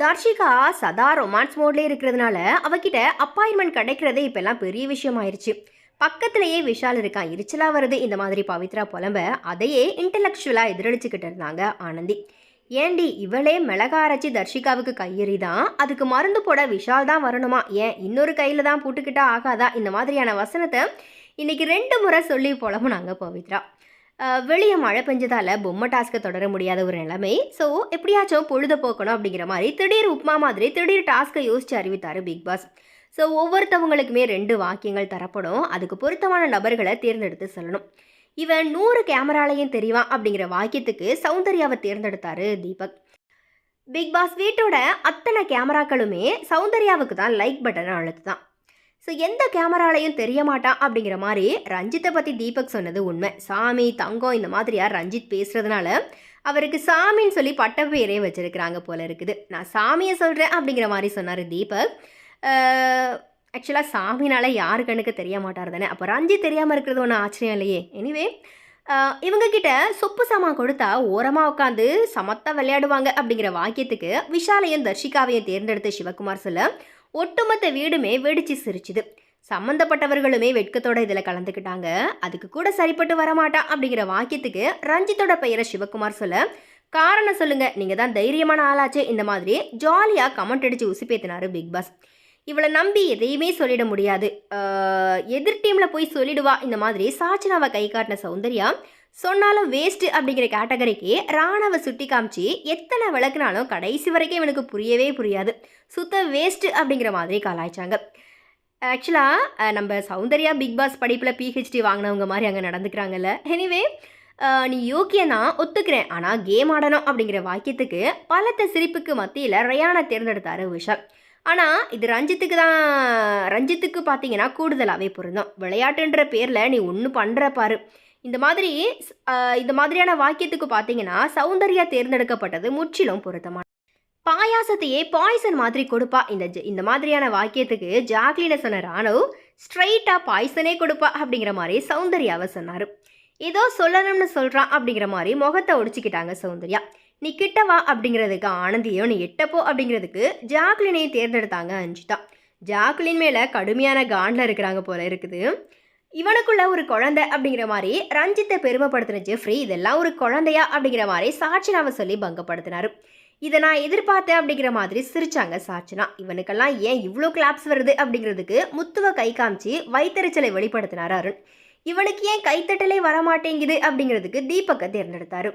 தர்ஷிகா சதா ரொமான்ஸ் மோட்லேயே இருக்கிறதுனால அவகிட்ட அப்பாயின்மெண்ட் கிடைக்கிறதே இப்பெல்லாம் பெரிய விஷயம் ஆயிடுச்சு பக்கத்திலேயே விஷால் இருக்கான் எரிச்சலாக வருது இந்த மாதிரி பவித்ரா புலம்ப அதையே இன்டலெக்சுவலாக எதிரொலிச்சுக்கிட்டு இருந்தாங்க ஆனந்தி. ஏண்டி இவளே மிளகா அரைச்சி தர்ஷிகாவுக்கு கையெறி தான் அதுக்கு மருந்து போட விஷால் தான் வரணுமா? ஏன் இன்னொரு கையில் தான் போட்டுக்கிட்டா ஆகாதா? இந்த மாதிரியான வசனத்தை இன்னைக்கு ரெண்டு முறை சொல்லி புலம்புனாங்க பவித்ரா. வெளியே மழை பெஞ்சதால் பொம்மை டாஸ்க்கை தொடர முடியாத ஒரு நிலைமை. ஸோ எப்படியாச்சும் பொழுது போக்கணும் அப்படிங்கிற மாதிரி திடீர் உப்மா மாதிரி திடீர் டாஸ்க்கை யோசித்து அறிவித்தார் பிக் பாஸ் ஸோ ஒவ்வொருத்தவங்களுக்குமே ரெண்டு வாக்கியங்கள் தரப்படும். அதுக்கு பொருத்தமான நபர்களை தேர்ந்தெடுத்து சொல்லணும். இவன் நூறு கேமராலையும் தெரிவான் அப்படிங்கிற வாக்கியத்துக்கு சௌந்தர்யாவை தேர்ந்தெடுத்தாரு தீபக். பிக் பாஸ் வீட்டோட அத்தனை கேமராக்களுமே சௌந்தர்யாவுக்கு தான் லைக் பட்டனை அழுத்துதான். ஸோ எந்த கேமராலையும் தெரிய மாட்டான் அப்படிங்கிற மாதிரி ரஞ்சித்தை பற்றி தீபக் சொன்னது உண்மை. சாமி தங்கம் இந்த மாதிரியா ரஞ்சித் பேசுகிறதுனால அவருக்கு சாமின்னு சொல்லி பட்ட பேரே வச்சிருக்கிறாங்க போல இருக்குது. நான் சாமியை சொல்கிறேன் அப்படிங்கிற மாதிரி சொன்னார் தீபக். ஆக்சுவலாக சாமினால யாரு கண்ணுக்கு தெரிய மாட்டார் தானே. அப்போ ரஞ்சித் தெரியாமல் இருக்கிறது ஒன்றும் ஆச்சரியம் இல்லையே. எனிவே இவங்கக்கிட்ட சொப்பு சாமான் கொடுத்தா ஓரமாக உட்காந்து சமத்தா விளையாடுவாங்க அப்படிங்கிற வாக்கியத்துக்கு விஷாலையும் தர்ஷிகாவையும் தேர்ந்தெடுத்த சிவகுமார் சொல்ல ஒட்டுமொத்த வீடுமே வெடிச்சு சிரிச்சுது. சம்மந்தப்பட்டவர்களுமே வெட்கத்தோட இதில் கலந்துக்கிட்டாங்க. அதுக்கு கூட சரிப்பட்டு வரமாட்டான் அப்படிங்கிற வாக்கியத்துக்கு ரஞ்சித்தோட பெயரை சிவகுமார் சொல்ல காரணம் சொல்லுங்க நீங்கள் தான் தைரியமான ஆளாச்சே இந்த மாதிரி ஜாலியாக கமெண்ட் அடித்து உசுப்பேத்தினாரு பிக் பாஸ். இவளை நம்பி எதையுமே சொல்லிட முடியாது. எதிர் டீமில் போய் சொல்லிடுவா. இந்த மாதிரி சாச்சனாவை கை காட்டின சௌந்தர்யா சொன்னாலும் வேஸ்ட்டு அப்படிங்கிற கேட்டகரிக்கு ராணாவை சுட்டி காமிச்சு எத்தனை விளக்குனாலும் கடைசி வரைக்கும் இவனுக்கு புரியவே புரியாது. சுத்த வேஸ்ட்டு அப்படிங்கிற மாதிரி கலாய்ச்சாங்க ஆக்சுவலாக நம்ம சௌந்தர்யா பிக் பாஸ் படிப்பில் பிஹெச்டி வாங்கினவங்க மாதிரி அங்கே நடந்துக்கிறாங்கல்ல. எனிவே நீ யோக்கியனா ஒத்துக்கிறேன். ஆனால் கேம் ஆடணும் அப்படிங்கிற வாக்கியத்துக்கு பலத்த சிரிப்புக்கு மத்தியில் ரயானை தேர்ந்தெடுத்தாரு விஷால் ஆனால் இது ரஞ்சித்துக்கு தான் ரஞ்சித்துக்கு பார்த்தீங்கன்னா கூடுதலாகவே பொருந்தோம். விளையாட்டுன்ற பேரில் நீ ஒன்று பண்ணுற பாரு. இந்த மாதிரி இந்த மாதிரியான வாக்கியத்துக்கு பார்த்தீங்கன்னா சௌந்தர்யா தேர்ந்தெடுக்கப்பட்டது முற்றிலும் பொருத்தமான பாயாசத்தையே பாய்சன் மாதிரி கொடுப்பா. இந்த இந்த மாதிரியான வாக்கியத்துக்கு ஜாக்லினை சொன்ன ராணவ் ஸ்ட்ரைட்டாக பாய்சனே கொடுப்பா அப்படிங்கிற மாதிரி சௌந்தர்யாவை சொன்னார். ஏதோ சொல்லணும்னு சொல்கிறான் அப்படிங்கிற மாதிரி முகத்தை ஒடிச்சிக்கிட்டாங்க சௌந்தர்யா. நீ கிட்ட வா அப்படிங்கிறதுக்கு ஆனந்தியும் நீ எட்டப்போ அப்படிங்கிறதுக்கு ஜாக்லினையும் தேர்ந்தெடுத்தாங்க அஞ்சிதா. ஜாக்லின் மேலே கடுமையான காண்டில் இருக்கிறாங்க போல இருக்குது. இவனுக்குள்ள ஒரு குழந்தை அப்படிங்கிற மாதிரி ரஞ்சித்தை பெருமைப்படுத்தின ஜெஃப்ரி இதெல்லாம் ஒரு குழந்தையா அப்படிங்கிற மாதிரி சாட்சினாவை சொல்லி பங்கப்படுத்தினாரு. இதை நான் எதிர்பார்த்தேன் அப்படிங்கிற மாதிரி சிரிச்சாங்க சாட்சினா. இவனுக்கெல்லாம் ஏன் இவ்வளோ கிளாப்ஸ் வருது அப்படிங்கிறதுக்கு முத்துவ கை காமிச்சு வைத்தறிச்சலை வெளிப்படுத்தினார் அருண். இவனுக்கு ஏன் கைத்தட்டலே வரமாட்டேங்குது அப்படிங்கிறதுக்கு தீபக்கை தேர்ந்தெடுத்தாரு.